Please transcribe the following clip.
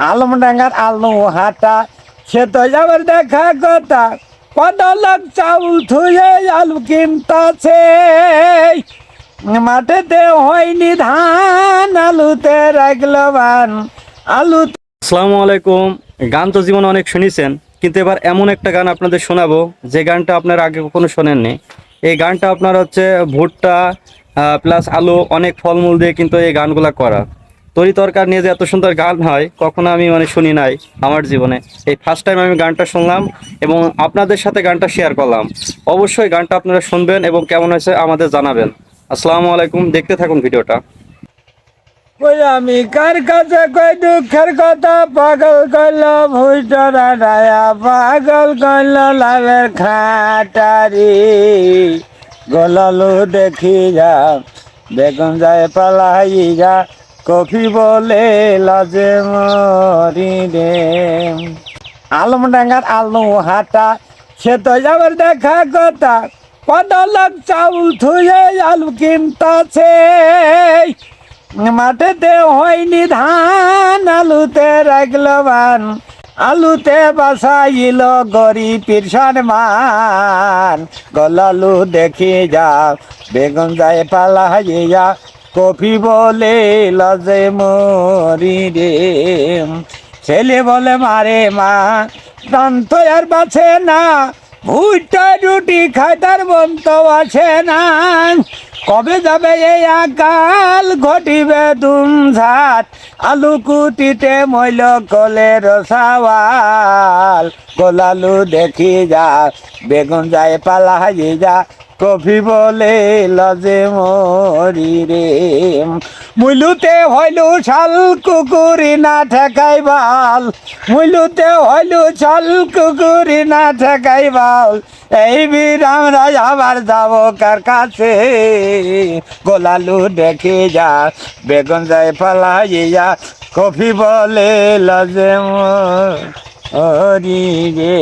আলমডাঙ্গার আলু হাটা, সে তো যাবার দেখা কথা। কত লাখ চাউল থুয়ে আলু কিনতাছে। মাঠেতে হয়নি ধান, আলুতে রাখল বান। আলু আসসালামু আলাইকুম। গান তো জীবনে অনেক শুনেছেন, কিন্তু এবার এমন একটা গান আপনাদের শোনাবো, যে গানটা আপনারা আগে কখনো শোনেননি। এই গানটা আপনার হচ্ছে ভুট্টা প্লাস আলু, অনেক ফলমূল দিয়ে কিন্তু এই গানগুলা করা। তরি তরকার নিয়ে যে এত সুন্দর গান হয়, কখনো আমি মানে শুনি নাই আমার জীবনে। এই ফার্স্ট টাইম আমি গানটা শুনলাম এবং আপনাদের সাথে গানটা শেয়ার করলাম। অবশ্যই গানটা আপনারা শুনবেন এবং কেমন হয়েছে আমাদের জানাবেন। আসসালামু আলাইকুম, দেখতে থাকুন ভিডিওটা। কই আমি কার কাছে কই দুঃখের কথা পাগল কইল ভুইটরা ডায়া পাগল কইল লাভের খাটারি। গলালু দেখি যা বেগুন যায় পালাই যা কফি বলে লাজে মরি রে। আলমডাঙ্গার আলু হাটা, সে তো যাবার দেখা কথা। কত লাখ চাউল থুয়ে আলু কিনতাছে। মাঠেতে হয়নি ধান, আলুতে রাখল বান। আলুতে বাসাইল গরিব পিরসান মান গলালু দেখি যা বেগুন যায় পালা যা কফি বলে, লজে মরি রে। ছেলে বলে, মারে মা, দান তো আর বাছে না। ভুট্টা, রুটি খাইতার মন তো আছে না। কবে যাবে এই আকাল, ঘটিবে দুম ঝাট আলু কুটিতে মইল কলে রসাওয়াল গোলালু দেখি যা, বেগুন যায় পালা হাজি যা। কফি বলে, লজে মরি রে। মুলুতে হইলু শাল, কুকুরি না ঠেকাই বাল। মুলুতে হইলু শাল, কুকুরি না ঠেকাই বাল। এই বীর আমরা আবার যাব কার কাছে? গোলালু দেখে যা বেগুন যায় পালাই যা কফি বলে, লজে মরি রে।